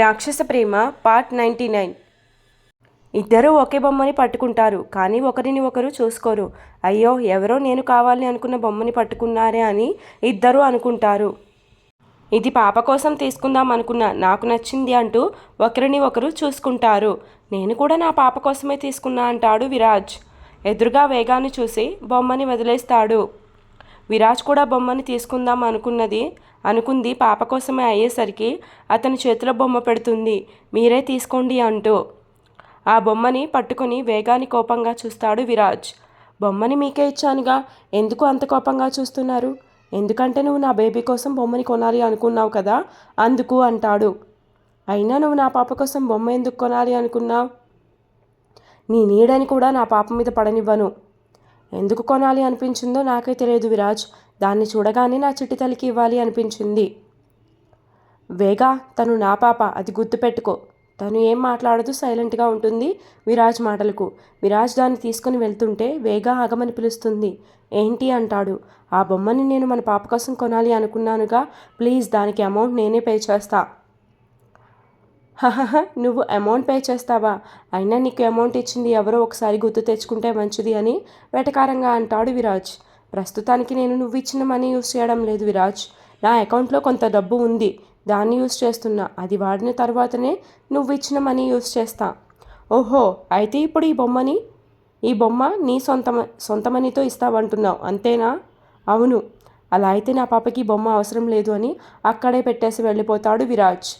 రాక్షస ప్రేమ part ninety nine ఇద్దరూ ఒకే బొమ్మని పట్టుకుంటారు కానీ ఒకరిని ఒకరు చూసుకోరు. అయ్యో ఎవరో నేను కావాలి అనుకున్న బొమ్మని పట్టుకున్నారే అని ఇద్దరూ అనుకుంటారు. ఇది పాప కోసం తీసుకుందాం అనుకున్నా నాకు నచ్చింది అంటూ ఒకరిని ఒకరు చూసుకుంటారు. నేను కూడా నా పాప కోసమే తీసుకున్నా అంటాడు విరాజ్. ఎదురుగా వేగాన్ని చూసి బొమ్మని వదిలేస్తాడు. విరాజ్ కూడా బొమ్మని తీసుకుందాం అనుకున్నది. అనుకుంది పాప కోసమే అయ్యేసరికి అతని చేతిలో బొమ్మ పెడుతుంది. మీరే తీసుకోండి అంటూ. ఆ బొమ్మని పట్టుకొని వేగాన్ని కోపంగా చూస్తాడు విరాజ్. బొమ్మని మీకే ఇచ్చానుగా. ఎందుకు అంత కోపంగా చూస్తున్నారు? ఎందుకంటే నువ్వు నా బేబీ కోసం బొమ్మని కొనాలి అనుకున్నావు కదా? అందుకు అంటాడు. అయినా నువ్వు నా పాప కోసం బొమ్మ ఎందుకు కొనాలి అనుకున్నావు? నీ నీడని కూడా నా పాప మీద పడనివ్వను. ఎందుకు కొనాలి అనిపించిందో నాకే తెలియదు విరాజ్. దాన్ని చూడగానే నా చిట్టి తల్లికి ఇవ్వాలి అనిపించింది. వేగా తను నా పాప అది గుర్తుపెట్టుకో. తను ఏం మాట్లాడదు సైలెంట్గా ఉంటుంది విరాజ్ మాటలకు. విరాజ్ దాన్ని తీసుకుని వెళ్తుంటే వేగా ఆగమని పిలుస్తుంది. ఏంటి అంటాడు. ఆ బొమ్మని నేను మన పాప కోసం కొనాలి అనుకున్నానుగా. ప్లీజ్ దానికి అమౌంట్ నేనే పే చేస్తా. హహహ నువ్వు అమౌంట్ పే చేస్తావా? అయినా నీకు అమౌంట్ ఇచ్చింది ఎవరో ఒకసారి గుర్తు తెచ్చుకుంటే మంచిది అని వెటకారంగా అంటాడు విరాజ్. ప్రస్తుతానికి నేను నువ్వు ఇచ్చిన మనీ యూస్ చేయడం లేదు విరాజ్. నా అకౌంట్లో కొంత డబ్బు ఉంది. దాన్ని యూస్ చేస్తున్నా. అది వాడిన తర్వాతనే నువ్వు ఇచ్చిన మనీ యూస్ చేస్తా. ఓహో అయితే ఇప్పుడు ఈ బొమ్మని ఈ బొమ్మ నీ సొంత సొంత మనీతో ఇస్తావంటున్నావు అంతేనా? అవును. అలా అయితే నా పాపకి బొమ్మ అవసరం లేదు అని అక్కడే పెట్టేసి వెళ్ళిపోతాడు విరాజ్.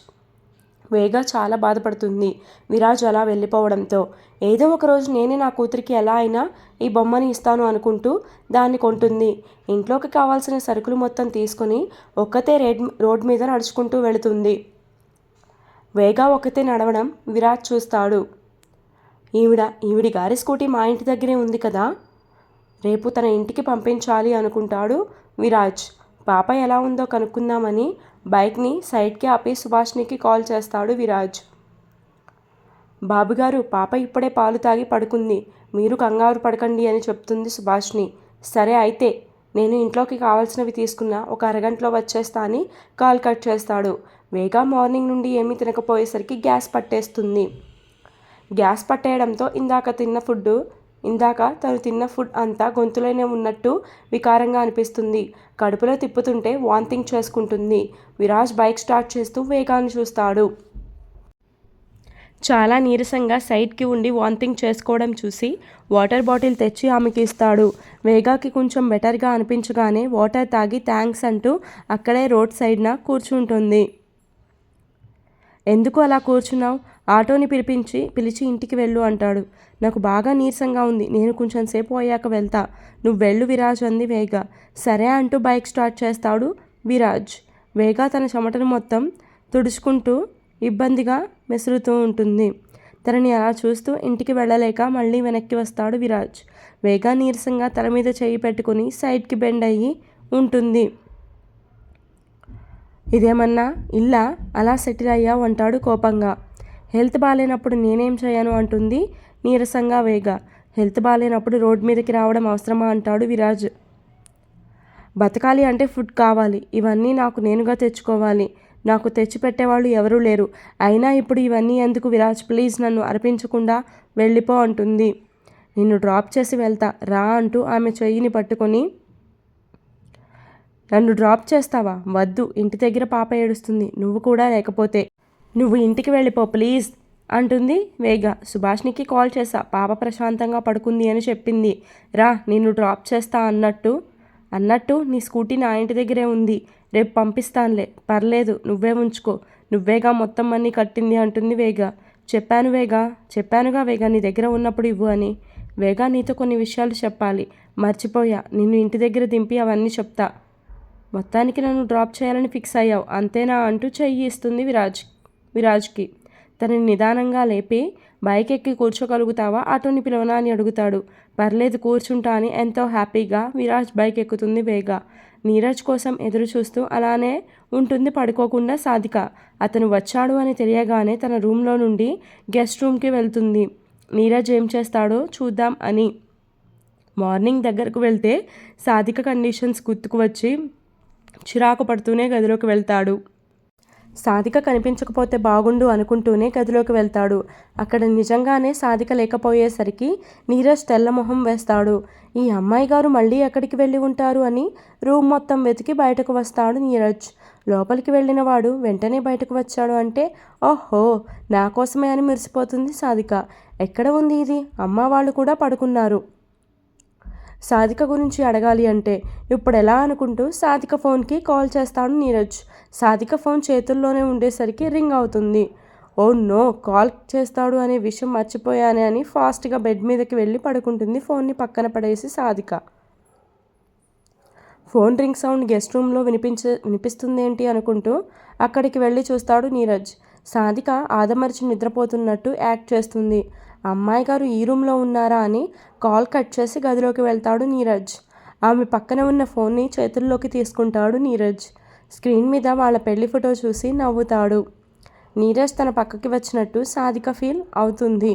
వేగా చాలా బాధపడుతుంది. విరాజ్ అలా వెళ్ళిపోవడంతో. ఏదో ఒక రోజు నేనే నా కూతురికి ఎలా అయినా ఈ బొమ్మని ఇస్తాను అనుకుంటూ దాన్ని కొంటుంది. ఇంట్లోకి కావాల్సిన సరుకులు మొత్తం తీసుకొని ఒక్కతే రేడ్ రోడ్ మీద నడుచుకుంటూ వెళుతుంది. వేగా ఒక్కతే నడవడం విరాజ్ చూస్తాడు. ఈవిడ ఈవిడి గారి స్కూటీ మా ఇంటి దగ్గరే ఉంది కదా? రేపు తన ఇంటికి పంపించాలి అనుకుంటాడు విరాజ్. పాప ఎలా ఉందో కనుక్కుందామని బైక్ని సైడ్కి ఆపి సుభాష్నికి కాల్ చేస్తాడు విరాజ్. బాబుగారు పాప ఇప్పుడే పాలు తాగి పడుకుంది. మీరు కంగారు పడకండి అని చెప్తుంది సుభాష్ని. సరే అయితే నేను ఇంట్లోకి కావాల్సినవి తీసుకున్న ఒక అరగంటలో వచ్చేస్తా అని కాల్ కట్ చేస్తాడు. వేగా మార్నింగ్ నుండి ఏమీ తినకపోయేసరికి గ్యాస్ పట్టేస్తుంది. గ్యాస్ పట్టేయడంతో ఇందాక తిన్న ఫుడ్ ఇందాక తను తిన్న ఫుడ్ అంతా గొంతులోనే ఉన్నట్టు వికారంగా అనిపిస్తుంది. కడుపులో తిప్పుతుంటే వాంతింగ్ చేసుకుంటుంది. విరాజ్ బైక్ స్టార్ట్ చేస్తూ వేగాన్ని చూస్తాడు. చాలా నీరసంగా సైడ్కి ఉండి వాంతింగ్ చేసుకోవడం చూసి వాటర్ బాటిల్ తెచ్చి ఆమెకి ఇస్తాడు. వేగాకి కొంచెం బెటర్గా అనిపించగానే వాటర్ తాగి థ్యాంక్స్ అంటూ అక్కడే రోడ్ సైడ్న కూర్చుంటుంది. ఎందుకు అలా కూర్చున్నావు? ఆటోని పిలిపించి పిలిచి ఇంటికి వెళ్ళు అంటాడు. నాకు బాగా నీరసంగా ఉంది. నేను కొంచెం సేపు అయ్యాక వెళ్తా. నువ్వు వెళ్ళు విరాజ్ అంది వేగ. సరే అంటూ బైక్ స్టార్ట్ చేస్తాడు విరాజ్. వేగ తన చెమటను మొత్తం తుడుచుకుంటూ ఇబ్బందిగా మెసురుతూ ఉంటుంది. తనని అలా చూస్తూ ఇంటికి వెళ్ళలేక మళ్ళీ వెనక్కి వస్తాడు విరాజ్. వేగా నీరసంగా తల మీద చేయి పెట్టుకుని సైడ్కి బెండ్ అయ్యి ఉంటుంది. ఇదేమన్నా ఇల్లా? అలా సెటిల్ అయ్యావు అంటాడు కోపంగా. హెల్త్ బాగాలేనప్పుడు నేనేం చేయను అంటుంది నీరసంగా వేగ. హెల్త్ బాగాలేనప్పుడు రోడ్ మీదకి రావడం అవసరమా అంటాడు విరాజ్. బతకాలి అంటే ఫుడ్ కావాలి. ఇవన్నీ నాకు నేనుగా తెచ్చుకోవాలి. నాకు తెచ్చిపెట్టేవాళ్ళు ఎవరూ లేరు. అయినా ఇప్పుడు ఇవన్నీ ఎందుకు విరాజ్? ప్లీజ్ నన్ను అర్పించకుండా వెళ్ళిపో అంటుంది. నిన్ను డ్రాప్ చేసి వెళ్తా. రా అంటూ ఆమె చెయ్యిని పట్టుకొని. నన్ను డ్రాప్ చేస్తావా? వద్దు. ఇంటి దగ్గర పాప ఏడుస్తుంది. నువ్వు కూడా లేకపోతే. నువ్వు ఇంటికి వెళ్ళిపో ప్లీజ్ అంటుంది వేగ. సుభాష్నికి కాల్ చేసా పాప ప్రశాంతంగా పడుకుంది అని చెప్పింది. రా నిన్ను డ్రాప్ చేస్తా అన్నట్టు. అన్నట్టు నీ స్కూటీ నా ఇంటి దగ్గరే ఉంది. రేపు పంపిస్తానులే. పర్లేదు నువ్వే ఉంచుకో. నువ్వేగా మొత్తం అన్నీ కట్టింది అంటుంది వేగ. చెప్పాను వేగా. చెప్పానుగా వేగా నీ దగ్గర ఉన్నప్పుడు ఇవ్వు అని. వేగా నీతో కొన్ని విషయాలు చెప్పాలి. మర్చిపోయా. నిన్ను ఇంటి దగ్గర దింపి అవన్నీ చెప్తా. మొత్తానికి నన్ను డ్రాప్ చేయాలని ఫిక్స్ అయ్యావు. అంతేనా అంటూ చెయ్యి ఇస్తుంది విరాజ్. విరాజ్కి. తనని నిదానంగా లేపి బైక్ ఎక్కి కూర్చోగలుగుతావా ఆటోని పిలవనా? అని అడుగుతాడు. పర్లేదు కూర్చుంటా అని ఎంతో హ్యాపీగా విరాజ్ బైక్ ఎక్కుతుంది వేగా. నీరజ్ కోసం ఎదురు చూస్తూ అలానే ఉంటుంది పడుకోకుండా సాధిక. అతను వచ్చాడు అని తెలియగానే తన రూమ్లో నుండి గెస్ట్ రూమ్కి వెళ్తుంది. నీరజ్ ఏం చేస్తాడో చూద్దాం అని. మార్నింగ్ దగ్గరకు వెళ్తే సాధిక కండిషన్స్ గుర్తుకు వచ్చి చిరాకు పడుతూనే గదిలోకి వెళ్తాడు. సాధిక కనిపించకపోతే బాగుండు అనుకుంటూనే గదిలోకి వెళ్తాడు. అక్కడ నిజంగానే సాధిక లేకపోయేసరికి నీరజ్ తెల్లమొహం వేస్తాడు. ఈ అమ్మాయి గారు మళ్ళీ ఎక్కడికి వెళ్ళి ఉంటారు అని రూమ్ మొత్తం వెతికి బయటకు వస్తాడు నీరజ్. లోపలికి వెళ్ళిన వాడు వెంటనే బయటకు వచ్చాడు అంటే ఓహో నా కోసమే అని మెరిసిపోతుంది సాధిక. ఎక్కడ ఉంది ఇది? అమ్మ వాళ్ళు కూడా పడుకున్నారు. సాధిక గురించి అడగాలి అంటే ఇప్పుడు ఎలా అనుకుంటూ సాధిక ఫోన్కి కాల్ చేస్తాడు నీరజ్. సాధిక ఫోన్ చేతుల్లోనే ఉండేసరికి రింగ్ అవుతుంది. ఓ నో కాల్ చేస్తాడు అనే విషయం మర్చిపోయానే అని ఫాస్ట్గా బెడ్ మీదకి వెళ్ళి పడుకుంటుంది ఫోన్ని పక్కన పడేసి Sadhika. Phone ring sound guest రూమ్లో వినిపించ వినిపిస్తుందేంటి అనుకుంటూ అక్కడికి వెళ్ళి చూస్తాడు నీరజ్. సాధిక ఆదమరిచి నిద్రపోతున్నట్టు యాక్ట్ చేస్తుంది. అమ్మాయి గారు ఈ రూమ్లో ఉన్నారా అని కాల్ కట్ చేసి గదిలోకి వెళ్తాడు నీరజ్. ఆమె పక్కన ఉన్న ఫోన్ని చేతుల్లోకి తీసుకుంటాడు నీరజ్. స్క్రీన్ మీద వాళ్ళ పెళ్ళి ఫోటో చూసి నవ్వుతాడు. నీరజ్ తన పక్కకి వచ్చినట్టు సాధిక ఫీల్ అవుతుంది.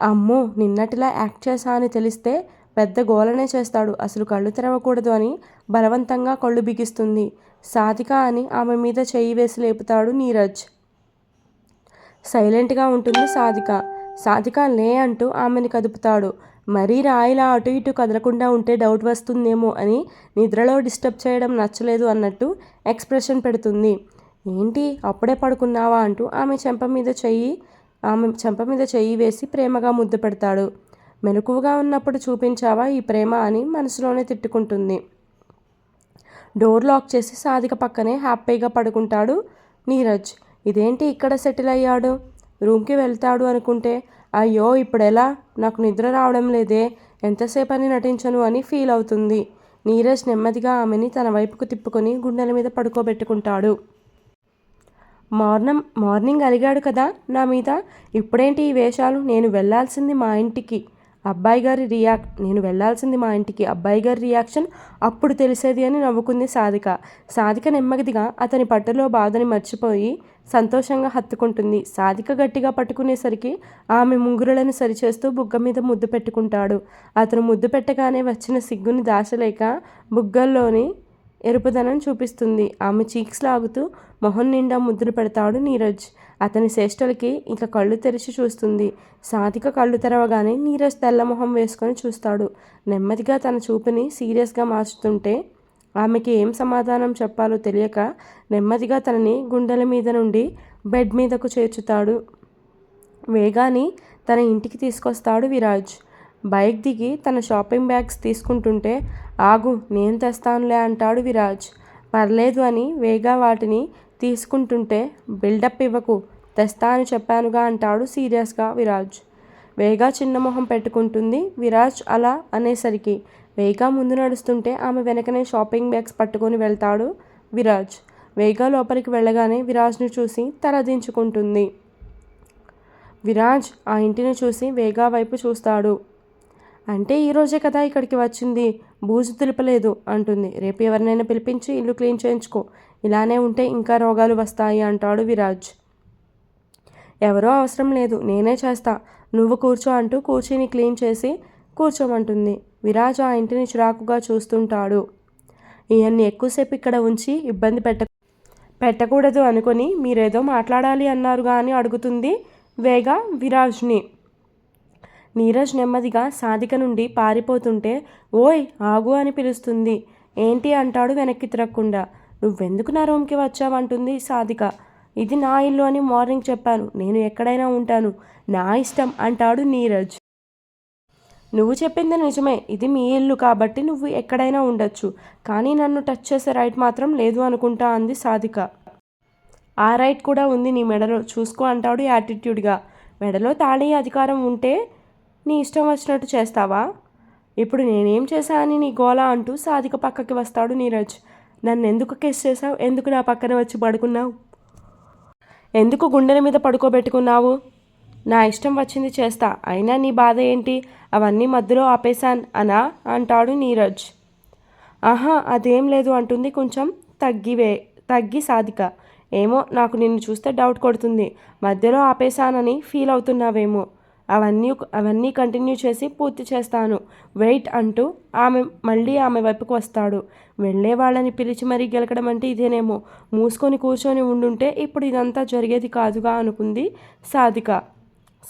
అమ్మో నిన్నటిలా యాక్ట్ చేశా అని తెలిస్తే పెద్ద గోలనే చేస్తాడు. అసలు కళ్ళు తెరవకూడదు అని బలవంతంగా కళ్ళు బిగిస్తుంది. సాధిక అని ఆమె మీద చెయ్యి వేసి లేపుతాడు నీరజ్. సైలెంట్గా ఉంటుంది సాధిక. సాధిక లే అంటూ ఆమెను కదుపుతాడు. మరీ రాయిలా అటు ఇటు కదలకుండా ఉంటే డౌట్ వస్తుందేమో అని నిద్రలో డిస్టర్బ్ చేయడం నచ్చలేదు అన్నట్టు ఎక్స్ప్రెషన్ పెడుతుంది. ఏంటి అప్పుడే పడుకున్నావా? అంటూ ఆమె చెంప మీద చెయ్యి ఆమె చెంప మీద చెయ్యి వేసి ప్రేమగా ముద్దు పెడతాడు. మెలకువగా ఉన్నప్పుడు చూపించావా ఈ ప్రేమ? అని మనసులోనే తిట్టుకుంటుంది. డోర్ లాక్ చేసి సాధిక పక్కనే హ్యాపీగా పడుకుంటాడు నీరజ్. ఇదేంటి ఇక్కడ సెటిల్ అయ్యాడు? రూమ్కి వెళ్తాడు అనుకుంటే అయ్యో ఇప్పుడెలా? నాకు నిద్ర రావడం లేదే. ఎంతసేపు అని నటించను అని ఫీల్ అవుతుంది. నీరజ్ నెమ్మదిగా ఆమెని తన వైపుకు తిప్పుకొని గుండెల మీద పడుకోబెట్టుకుంటాడు. మార్నం మార్నింగ్ అలిగాడు కదా నా మీద? ఇప్పుడేంటి ఈ వేషాలు? నేను వెళ్ళాల్సింది మా ఇంటికి. అబ్బాయి గారి రియాక్ నేను వెళ్ళాల్సింది మా ఇంటికి. అబ్బాయి గారి రియాక్షన్ అప్పుడు తెలిసేది అని నవ్వుకుంది సాధిక. సాధిక నెమ్మదిగా అతని పట్టులో బాధని మర్చిపోయి సంతోషంగా హత్తుకుంటుంది. సాధిక గట్టిగా పట్టుకునేసరికి ఆమె ముంగురులను సరిచేస్తూ బుగ్గ మీద ముద్దు పెట్టుకుంటాడు. అతను ముద్దు పెట్టగానే వచ్చిన సిగ్గుని దాచలేక బుగ్గల్లోని ఎరుపుదనం చూపిస్తుంది. ఆమె చీక్స్ లాగుతూ మొహం నిండా ముద్దులు పెడతాడు నీరజ్. అతని చేష్టలకి ఇక కళ్ళు తెరిచి చూస్తుంది. సాధిక కళ్ళు తెరవగానే నీరజ్ తెల్ల మొహం వేసుకొని చూస్తాడు. నెమ్మదిగా తన చూపుని సీరియస్గా మార్చుతుంటే ఆమెకి ఏం సమాధానం చెప్పాలో తెలియక నెమ్మదిగా తనని గుండెల మీద నుండి బెడ్ మీదకు చేర్చుతాడు. వేగాని తన ఇంటికి తీసుకొస్తాడు విరాజ్. బైక్ దిగి తన షాపింగ్ బ్యాగ్స్ తీసుకుంటుంటే ఆగు నేను తెస్తానులే అంటాడు విరాజ్. పర్లేదు అని వేగా వాటిని తీసుకుంటుంటే బిల్డప్ ఇవ్వకు తెస్తా అని చెప్పానుగా అంటాడు సీరియస్గా విరాజ్. వేగా చిన్న మొహం పెట్టుకుంటుంది. విరాజ్ అలా అనేసరికి వేగా ముందు నడుస్తుంటే ఆమె వెనకనే షాపింగ్ బ్యాగ్స్ పట్టుకొని వెళ్తాడు విరాజ్. వేగా లోపలికి వెళ్ళగానే విరాజ్ని చూసి తలదించుకుంటుంది. విరాజ్ ఆ ఇంటిని చూసి వేగా వైపు చూస్తాడు. అంటే ఈరోజే కదా ఇక్కడికి వచ్చింది. బూజు తెలుపలేదు అంటుంది. రేపు ఎవరినైనా పిలిపించి ఇల్లు క్లీన్ చేయించుకో. ఇలానే ఉంటే ఇంకా రోగాలు వస్తాయి అంటాడు విరాజ్. ఎవరో అవసరం లేదు. నేనే చేస్తా. నువ్వు కూర్చో అంటూ కూర్చీని క్లీన్ చేసి కూర్చోమంటుంది. విరాజ్ ఆ ఇంటిని చిరాకుగా చూస్తుంటాడు. ఈయన్ని ఎక్కువసేపు ఇక్కడ ఉంచి ఇబ్బంది పెట్ట పెట్టకూడదు అనుకొని మీరేదో మాట్లాడాలి అన్నారు కానీ అడుగుతుంది వేగా విరాజ్ని. నీరజ్ నెమ్మదిగా సాధిక నుండి పారిపోతుంటే ఓయ్ ఆగు అని పిలుస్తుంది. ఏంటి అంటాడు వెనక్కి తిరగకుండా. నువ్వెందుకు నా రూమ్కి వచ్చావంటుంది సాధిక. ఇది నా ఇల్లు అని మార్నింగ్ చెప్పాను. నేను ఎక్కడైనా ఉంటాను. నా ఇష్టం అంటాడు నీరజ్. నువ్వు చెప్పింది నిజమే. ఇది మీ ఇల్లు కాబట్టి నువ్వు ఎక్కడైనా ఉండొచ్చు. కానీ నన్ను టచ్ చేసే రైట్ మాత్రం లేదు అనుకుంటా అంది సాధిక. ఆ రైట్ కూడా ఉంది నీ మెడలో. చూసుకో అంటాడు యాటిట్యూడ్గా. మెడలో తాళి అధికారం ఉంటే నీ ఇష్టం వచ్చినట్టు చేస్తావా? ఇప్పుడు నేనేం చేశా అని నీ గోలా అంటూ సాధిక పక్కకి వస్తాడు నీరజ్. నన్ను ఎందుకు కేసు చేశావు? ఎందుకు నా పక్కన వచ్చి పడుకున్నావు? ఎందుకు గుండెల మీద పడుకోబెట్టుకున్నావు? నా ఇష్టం వచ్చింది చేస్తా. అయినా నీ బాధ ఏంటి? అవన్నీ మధ్యలో ఆపేశాన్ అనా? అంటాడు నీరజ్. ఆహా అదేం లేదు అంటుంది కొంచెం తగ్గివే తగ్గి సాధిక. ఏమో నాకు నిన్ను చూస్తే డౌట్ కొడుతుంది. మధ్యలో ఆపేశానని ఫీల్ అవుతున్నావేమో. అవన్నీ అవన్నీ కంటిన్యూ చేసి పూర్తి చేస్తాను. వెయిట్ అంటూ ఆమె మళ్ళీ ఆమె వైపుకు వస్తాడు. వెళ్ళే వాళ్ళని పిలిచి మరీ గెలకడం అంటే ఇదేనేమో. మూసుకొని కూర్చొని ఉండుంటే ఇప్పుడు ఇదంతా జరిగేది కాదుగా అనుకుంది సాధిక.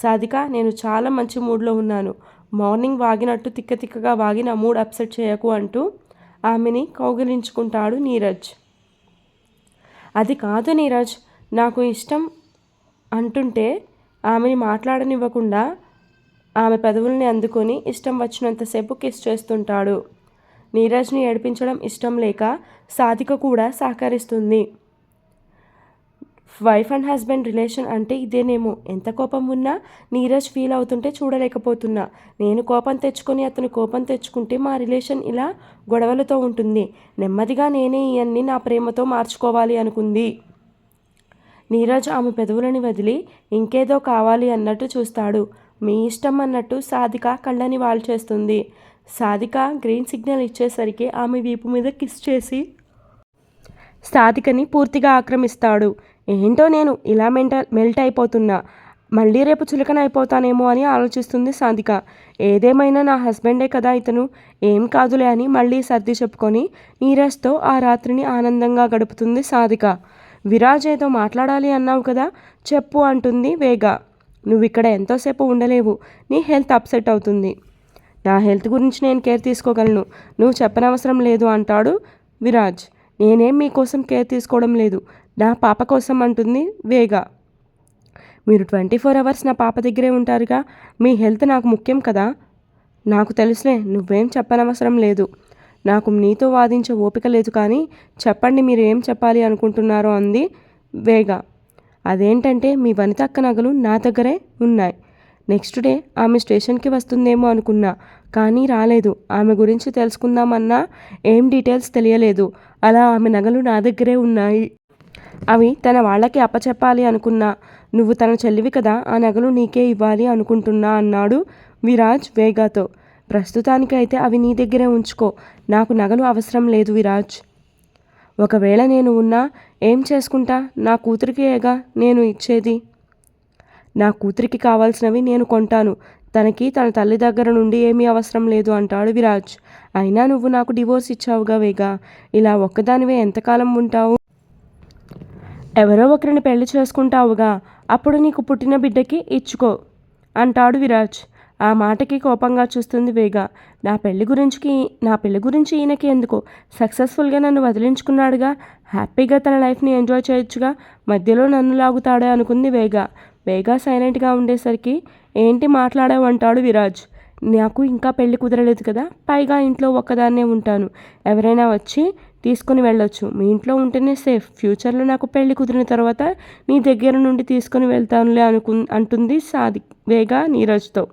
సాధిక నేను చాలా మంచి మూడ్లో ఉన్నాను. మార్నింగ్ వాగినట్టు తిక్కతిక్కగా వాగి నా మూడ్ అప్సెట్ చేయకు అంటూ ఆమెని కౌగిలించుకుంటాడు నీరజ్. అది కాదు నీరజ్ నాకు ఇష్టం అంటుంటే ఆమెని మాట్లాడనివ్వకుండా ఆమె పెదవుల్ని అందుకొని ఇష్టం వచ్చినంతసేపు కిస్ చేస్తుంటాడు. నీరజ్ని ఏడిపించడం ఇష్టం లేక సాధిక కూడా సహకరిస్తుంది. వైఫ్ అండ్ హస్బెండ్ రిలేషన్ అంటే ఇదేనేమో. ఎంత కోపం ఉన్నా నీరజ్ ఫీల్ అవుతుంటే చూడలేకపోతున్నా. నేను కోపం తెచ్చుకొని అతను కోపం తెచ్చుకుంటే మా రిలేషన్ ఇలా గొడవలతో ఉంటుంది. నెమ్మదిగా నేనే ఇవన్నీ నా ప్రేమతో మార్చుకోవాలి అనుకుంది. నీరజ్ ఆమె పెదవులని వదిలి ఇంకేదో కావాలి అన్నట్టు చూస్తాడు. మీ ఇష్టం అన్నట్టు సాధిక కళ్ళని వాల్చేస్తుంది సాధిక గ్రీన్ సిగ్నల్ ఇచ్చేసరికి ఆమె వీపు మీద కిస్ చేసి సాధికని పూర్తిగా ఆక్రమిస్తాడు. ఏంటో నేను ఇలా మెంట మెల్ట్ అయిపోతున్నా. మళ్ళీ రేపు చులకన అయిపోతానేమో అని ఆలోచిస్తుంది సాధిక. ఏదేమైనా నా హస్బెండే కదా ఇతను. ఏం కాదులే అని మళ్ళీ సర్ది చెప్పుకొని నీరజ్తో ఆ రాత్రిని ఆనందంగా గడుపుతుంది సాధిక. విరాజ్ ఏదో మాట్లాడాలి అన్నావు కదా చెప్పు అంటుంది వేగ. నువ్వు ఇక్కడ ఎంతోసేపు ఉండలేవు. నీ హెల్త్ అప్సెట్ అవుతుంది. నా హెల్త్ గురించి నేను కేర్ తీసుకోగలను. నువ్వు చెప్పనవసరం లేదు అంటాడు విరాజ్. నేనేం మీకోసం కేర్ తీసుకోవడం లేదు. నా పాప కోసం అంటుంది వేగా. మీరు ట్వంటీ ఫోర్ అవర్స్ నా పాప దగ్గరే ఉంటారుగా మీ హెల్త్ నాకు ముఖ్యం కదా. నాకు తెలుసులే నువ్వేం చెప్పనవసరం లేదు. నాకు నీతో వాదించే ఓపిక లేదు కానీ చెప్పండి మీరు ఏం చెప్పాలి అనుకుంటున్నారో అంది వేగా. అదేంటంటే మీ వనితక్క నగలు నా దగ్గరే ఉన్నాయి. నెక్స్ట్ డే ఆమె స్టేషన్కి వస్తుందేమో అనుకున్నా కానీ రాలేదు. ఆమె గురించి తెలుసుకుందామన్నా ఏం డీటెయిల్స్ తెలియలేదు. అలా ఆమె నగలు నా దగ్గరే ఉన్నాయి అవి తన వాళ్ళకి అప్పచెప్పాలి అనుకున్నా. నువ్వు తన చెల్లివి కదా ఆ నగలు నీకే ఇవ్వాలి అనుకుంటున్నా అన్నాడు విరాజ్ వేగాతో. ప్రస్తుతానికైతే అవి నీ దగ్గరే ఉంచుకో. నాకు నగలు అవసరం లేదు విరాజ్. ఒకవేళ నేను ఉన్నా ఏం చేసుకుంటా? నా కూతురికేగా నేను ఇచ్చేది? నా కూతురికి కావాల్సినవి నేను కొంటాను. తనకి తన తల్లి దగ్గర నుండి ఏమీ అవసరం లేదు అంటాడు విరాజ్. అయినా నువ్వు నాకు డివోర్స్ ఇచ్చావుగా వేగా. ఇలా ఒక్కదానివే ఎంతకాలం ఉంటావు? ఎవరో ఒకరిని పెళ్ళి చేసుకుంటావుగా అప్పుడు నీకు పుట్టిన బిడ్డకి ఇచ్చుకో అంటాడు విరాజ్. ఆ మాటకి కోపంగా చూస్తుంది వేగ. నా పెళ్ళి గురించి నా పెళ్ళి గురించి ఈయనకి ఎందుకు? సక్సెస్ఫుల్గా నన్ను వదిలించుకున్నాడుగా? హ్యాపీగా తన లైఫ్ని ఎంజాయ్ చేయొచ్చుగా? మధ్యలో నన్ను లాగుతాడే అనుకుంది వేగ. వేగ సైలెంట్గా ఉండేసరికి ఏంటి మాట్లాడావు అంటాడు విరాజ్. నాకు ఇంకా పెళ్ళి కుదరలేదు కదా పైగా ఇంట్లో ఒక్కదాన్నే ఉంటాను. ఎవరైనా వచ్చి తీసుకుని వెళ్ళొచ్చు. మీ ఇంట్లో ఉంటేనే సేఫ్ ఫ్యూచర్లో నాకు పెళ్ళి కుదిరిన తర్వాత నీ దగ్గర నుండి తీసుకుని వెళ్తానులే అనుకు అంటుంది సాది వేగా నీరజ్తో.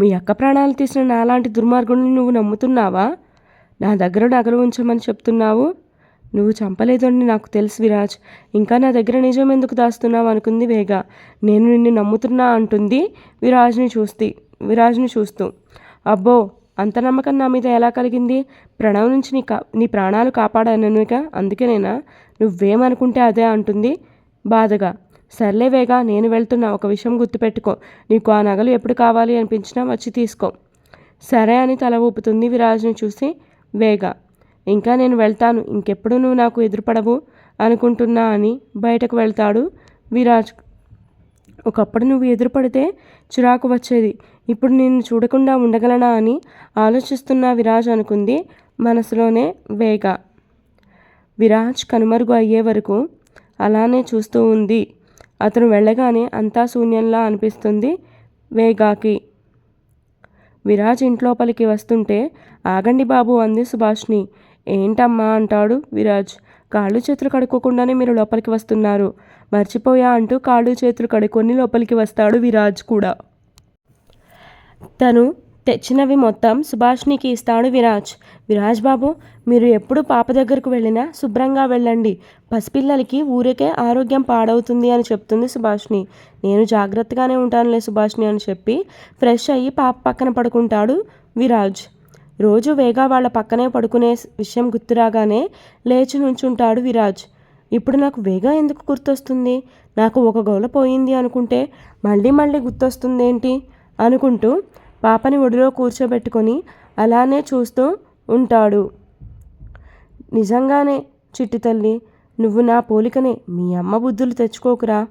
మీ అక్క ప్రాణాలు తీసిన నాలాంటి దుర్మార్గుడిని నువ్వు నమ్ముతున్నావా? నా దగ్గర నగలు ఉంచమని చెప్తున్నావు. నువ్వు చంపలేదని నాకు తెలుసు విరాజ్. ఇంకా నా దగ్గర నిజం ఎందుకు దాస్తున్నావు అనుకుంది వేగ. నేను నిన్ను నమ్ముతున్నా అంటుంది విరాజ్ని చూస్తే విరాజ్ని చూస్తూ. అబ్బో అంత నమ్మకం నా మీద ఎలా కలిగింది? ప్రణవ్ నుంచి నీ కా నీ ప్రాణాలు కాపాడానుక అందుకేనేనా నువ్వేమనుకుంటే అదే అంటుంది బాధగా. సర్లే వేగా నేను వెళ్తున్నా. ఒక విషయం గుర్తుపెట్టుకో. నీకు ఆ నగలు ఎప్పుడు కావాలి అనిపించినా వచ్చి తీసుకో. సరే అని తల ఊపుతుంది విరాజ్ని చూసి వేగ. ఇంకా నేను వెళ్తాను. ఇంకెప్పుడు నువ్వు నాకు ఎదురుపడవు అనుకుంటున్నా అని బయటకు వెళ్తాడు విరాజ్. ఒకప్పుడు నువ్వు ఎదురుపడితే చిరాకు వచ్చేది. ఇప్పుడు నిన్ను చూడకుండా ఉండగలనా అని ఆలోచిస్తున్న విరాజ్ అనుకుంది మనసులోనే వేగ. విరాజ్ కనుమరుగు అయ్యే వరకు అలానే చూస్తూ ఉంది. అతను వెళ్ళగానే అంతా శూన్యంలా అనిపిస్తుంది వేగాకి. విరాజ్ ఇంట్లోపలికి వస్తుంటే ఆగండి బాబు అంది సుభాష్ని. ఏంటమ్మా అంటాడు విరాజ్. కాళ్ళు చేతులు కడుక్కోకుండానే మీరు లోపలికి వస్తున్నారు. మర్చిపోయా అంటూ కాళ్ళు చేతులు కడుక్కొని లోపలికి వస్తాడు విరాజ్ కూడా. తను తెచ్చినవి మొత్తం సుభాష్నికి ఇస్తాడు విరాజ్. విరాజ్ బాబు మీరు ఎప్పుడు పాప దగ్గరకు వెళ్ళినా శుభ్రంగా వెళ్ళండి. పసిపిల్లలకి ఊరికే ఆరోగ్యం పాడవుతుంది అని చెప్తుంది సుభాష్ని. నేను జాగ్రత్తగానే ఉంటానులే సుభాష్ని అని చెప్పి ఫ్రెష్ అయ్యి పాప పక్కన పడుకుంటాడు విరాజ్. రోజు వేగా వాళ్ళ పక్కనే పడుకునే విషయం గుర్తురాగానే లేచి నుంచుంటాడు విరాజ్. ఇప్పుడు నాకు వేగా ఎందుకు గుర్తొస్తుంది? నాకు ఒక గోల పోయింది అనుకుంటే మళ్ళీ మళ్ళీ గుర్తొస్తుందేంటి? అనుకుంటూ పాపని ఒడిలో కూర్చోబెట్టుకొని అలానే చూస్తూ ఉంటాడు. నిజంగానే చిట్టి తల్లి నువ్వు నా పోలికనే మీ అమ్మ బుద్ధులు తెచ్చుకోకురా.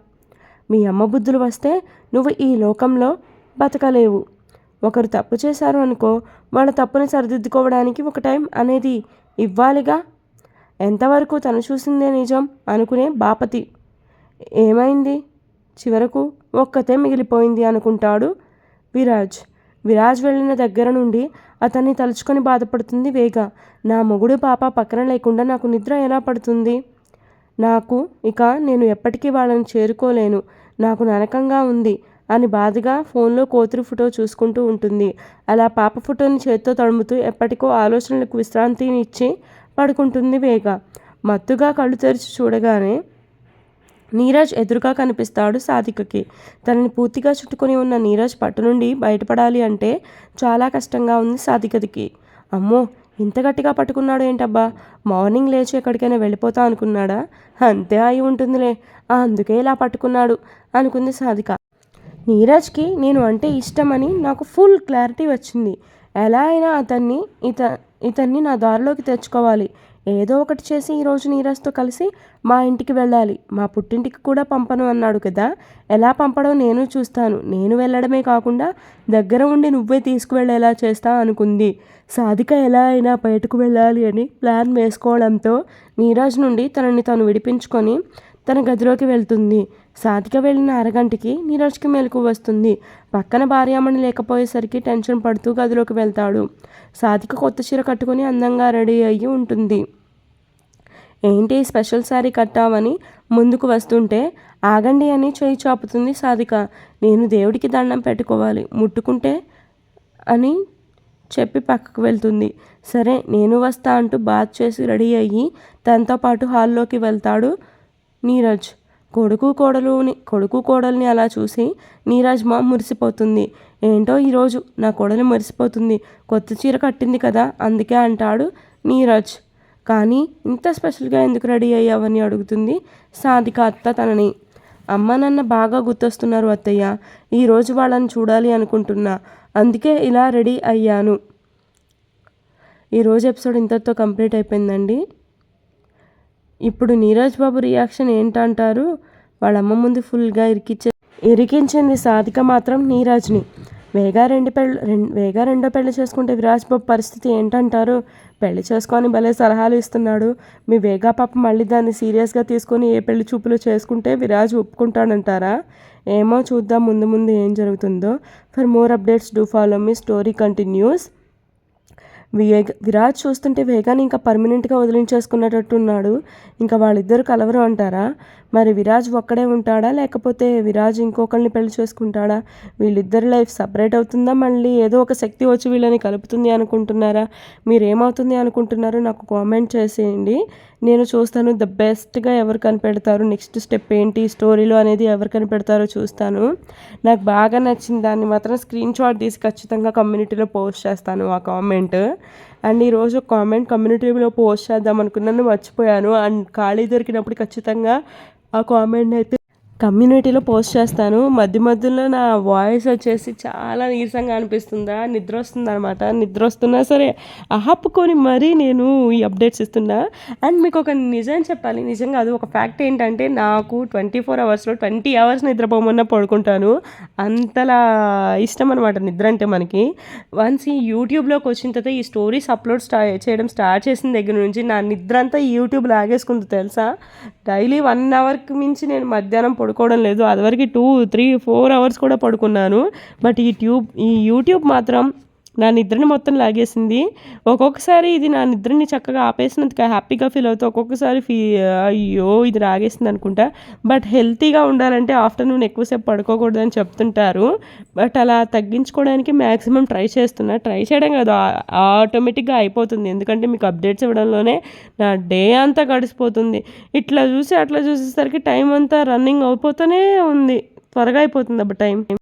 మీ అమ్మ బుద్ధులు వస్తే నువ్వు ఈ లోకంలో బతకలేవు. ఒకరు తప్పు చేశారు అనుకో వాళ్ళ తప్పుని సరిదిద్దుకోవడానికి ఒక టైం అనేది ఇవ్వాలిగా ఎంతవరకు తను చూసిందే నిజం అనుకునే బాపతి. ఏమైంది? చివరకు ఒక్కతే మిగిలిపోయింది అనుకుంటాడు విరాజ్. విరాజ్ వెళ్ళిన దగ్గర నుండి అతన్ని తలుచుకొని బాధపడుతుంది వేగ. నా మొగుడు పాప పక్కన లేకుండా నాకు నిద్ర ఎలా పడుతుంది? నాకు ఇక నేను ఎప్పటికీ వాళ్ళని చేరుకోలేను. నాకు నరకంగా ఉంది అని బాధగా ఫోన్లో కోతురు ఫోటో చూసుకుంటూ ఉంటుంది. అలా పాప ఫోటోని చేత్తో తడుముతూ ఎప్పటికో ఆలోచనలకు విశ్రాంతిని ఇచ్చి పడుకుంటుంది వేగ. మత్తుగా కళ్ళు తెరిచి చూడగానే నీరజ్ ఎదురుగా కనిపిస్తాడు సాధికకి. తనని పూర్తిగా చుట్టుకొని ఉన్న నీరజ్ పట్టు నుండి బయటపడాలి అంటే చాలా కష్టంగా ఉంది సాధికదికి. అమ్మో ఇంత గట్టిగా పట్టుకున్నాడు ఏంటబ్బా? మార్నింగ్ లేచి ఎక్కడికైనా వెళ్ళిపోతా అనుకున్నాడా? అంతే అయి ఉంటుందిలే. అందుకే ఇలా పట్టుకున్నాడు అనుకుంది సాధిక. నీరజ్కి నేను అంటే ఇష్టమని నాకు ఫుల్ క్లారిటీ వచ్చింది. ఎలా అయినా అతన్ని ఇత ఇతన్ని నా దారిలోకి తెచ్చుకోవాలి. ఏదో ఒకటి చేసి ఈరోజు నీరజ్తో కలిసి మా ఇంటికి వెళ్ళాలి. మా పుట్టింటికి కూడా పంపను అన్నాడు కదా. ఎలా పంపడం నేను చూస్తాను. నేను వెళ్ళడమే కాకుండా దగ్గర ఉండి నువ్వే తీసుకువెళ్ళేలా చేస్తా అనుకుంది. సాధిక ఎలా అయినా బయటకు వెళ్ళాలి అని ప్లాన్ వేసుకోవడంతో నీరజ్ నుండి తనని తను విడిపించుకొని తన గదిలోకి వెళ్తుంది. సాధిక వెళ్ళిన అరగంటకి నీరజ్కి మెలకు వస్తుంది. పక్కన భార్యామణి లేకపోయేసరికి టెన్షన్ పడుతూ గదిలోకి వెళ్తాడు. సాధిక కొత్త చీర కట్టుకుని అందంగా రెడీ అయ్యి ఉంటుంది. ఏంటి స్పెషల్ శారీ కట్టావని ముందుకు వస్తుంటే ఆగండి అని చేయి చాపుతుంది సాధిక. నేను దేవుడికి దండం పెట్టుకోవాలి ముట్టుకుంటే అని చెప్పి పక్కకు వెళ్తుంది. సరే నేను వస్తా అంటూ బాత్ చేసి రెడీ అయ్యి తనతో పాటు హాల్లోకి వెళ్తాడు నీరజ్. కొడుకు కోడలుని కొడుకు కోడల్ని అలా చూసి నీరజ్ మా మురిసిపోతుంది. ఏంటో ఈరోజు నా కోడలు మురిసిపోతుంది. కొత్త చీర కట్టింది కదా అందుకే అంటాడు నీరజ్. కానీ ఇంత స్పెషల్గా ఎందుకు రెడీ అయ్యావని అడుగుతుంది? సాధిక అత్త తనని. అమ్మ నాన్న బాగా గుర్తొస్తున్నారు అత్తయ్య. ఈరోజు వాళ్ళని చూడాలి అనుకుంటున్నా. అందుకే ఇలా రెడీ అయ్యాను. ఈరోజు ఎపిసోడ్ ఇంతటితో కంప్లీట్ అయిపోయిందండి. ఇప్పుడు నీరజ్ బాబు రియాక్షన్ ఏంటంటారు? వాళ్ళ అమ్మ ముందు ఫుల్గా ఇరికిచ్చే ఇరికించింది సాధిక మాత్రం నీరాజ్ని. వేగా రెండు పెళ్ళి రెండు వేగా రెండో పెళ్ళి చేసుకుంటే విరాజ్ బాబు పరిస్థితి ఏంటంటారు? పెళ్ళి చేసుకొని భలే సలహాలు ఇస్తున్నాడు. మీ వేగా పాప మళ్ళీ దాన్ని సీరియస్గా తీసుకొని ఏ పెళ్ళి చూపులు చేసుకుంటే విరాజ్ ఒప్పుకుంటాడంటారా? ఏమో చూద్దాం ముందు ముందు ఏం జరుగుతుందో. For more updates do follow me story continues. వేగ విరాజ్ చూస్తుంటే వేగాన్ని ఇంకా పర్మనెంట్గా వదిలించేసుకున్నట్టున్నాడు. ఇంకా వాళ్ళిద్దరు కలవరు అంటారా? మరి విరాజ్ ఒక్కడే ఉంటాడా? లేకపోతే విరాజ్ ఇంకొకరిని పెళ్ళి చేసుకుంటాడా? వీళ్ళిద్దరి లైఫ్ సపరేట్ అవుతుందా? మళ్ళీ ఏదో ఒక శక్తి వచ్చి వీళ్ళని కలుపుతుంది అనుకుంటున్నారా? మీరేమవుతుంది అనుకుంటున్నారో నాకు కామెంట్ చేసేయండి. నేను చూస్తాను ద బెస్ట్గా ఎవరు కనిపెడతారు నెక్స్ట్ స్టెప్ ఏంటి స్టోరీలో అనేది ఎవరు కనిపెడతారో చూస్తాను. నాకు బాగా నచ్చింది దాన్ని మాత్రం స్క్రీన్ షాట్ తీసి ఖచ్చితంగా కమ్యూనిటీలో పోస్ట్ చేస్తాను ఆ కామెంట్. అండ్ ఈరోజు కామెంట్ కమ్యూనిటీలో పోస్ట్ చేద్దాం అనుకున్నాను మర్చిపోయాను. అండ్ ఖాళీ దొరికినప్పుడు ఖచ్చితంగా ఆ కామెంట్ అయితే కమ్యూనిటీలో పోస్ట్ చేస్తాను. మధ్య మధ్యలో నా వాయిస్ వచ్చేసి చాలా నీరసంగా అనిపిస్తుందా? నిద్ర వస్తుంది అనమాట నిద్ర వస్తున్నా సరే ఆపుకొని మరీ నేను ఈ అప్డేట్స్ ఇస్తున్నా. అండ్ మీకు ఒక నిజం చెప్పాలి. నిజంగా అది ఒక ఫ్యాక్ట్ ఏంటంటే నాకు ట్వంటీ ఫోర్ అవర్స్లో ట్వంటీ అవర్స్ నిద్రపోమన్నా పడుకుంటాను. అంతలా ఇష్టం అనమాట నిద్ర అంటే మనకి. వన్స్ ఈ యూట్యూబ్లోకి వచ్చిన తర్వాత ఈ స్టోరీస్ అప్లోడ్ స్టా చేయడం స్టార్ట్ చేసిన దగ్గర నుంచి నా నిద్ర అంతా యూట్యూబ్ లాగేసుకుంది తెలుసా? డైలీ వన్ అవర్కి మించి నేను మధ్యాహ్నం పడుకోవడం లేదు. అదివరకు టూ త్రీ ఫోర్ అవర్స్ కూడా పడుకున్నాను. బట్ ఈ ట్యూబ్ ఈ యూట్యూబ్ మాత్రం నా నిద్రని మొత్తం లాగేసింది. ఒక్కొక్కసారి ఇది నా నిద్రని చక్కగా ఆపేసినందుకు హ్యాపీగా ఫీల్ అవుతా ఒక్కొక్కసారి ఫీ అయ్యో ఇది రాగేసింది అనుకుంటా. బట్ హెల్తీగా ఉండాలంటే ఆఫ్టర్నూన్ ఎక్కువసేపు పడుకోకూడదని చెప్తుంటారు. బట్ అలా తగ్గించుకోవడానికి మ్యాక్సిమం ట్రై చేస్తున్నా. ట్రై చేయడం కాదు ఆటోమేటిక్గా అయిపోతుంది. ఎందుకంటే మీకు అప్డేట్స్ ఇవ్వడంలోనే నా డే అంతా గడిచిపోతుంది. ఇట్లా చూసి అట్లా చూసేసరికి టైం అంతా రన్నింగ్ అయిపోతూనే ఉంది. త్వరగా అయిపోతుంది అబ్బా టైం